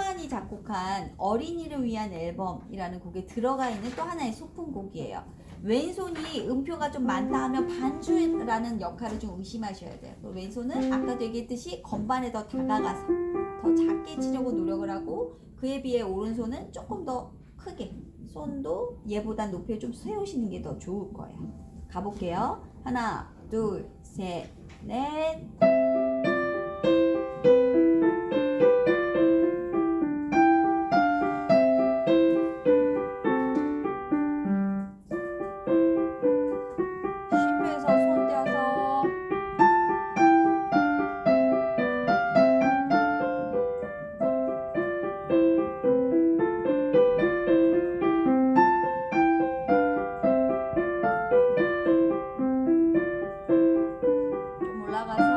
슈만이 작곡한 어린이를 위한 앨범이라는 곡에 들어가 있는 또 하나의 소품곡이에요. 왼손이 음표가 좀 많다 하면 반주라는 역할을 좀 의심하셔야 돼요. 또 왼손은 아까도 얘기했듯이 건반에 더 다가가서 더 작게 치려고 노력을 하고 그에 비해 오른손은 조금 더 크게 손도 얘보다 높이 좀 세우시는 게 더 좋을 거예요. 가볼게요. 하나, 둘, 셋, 넷. love us.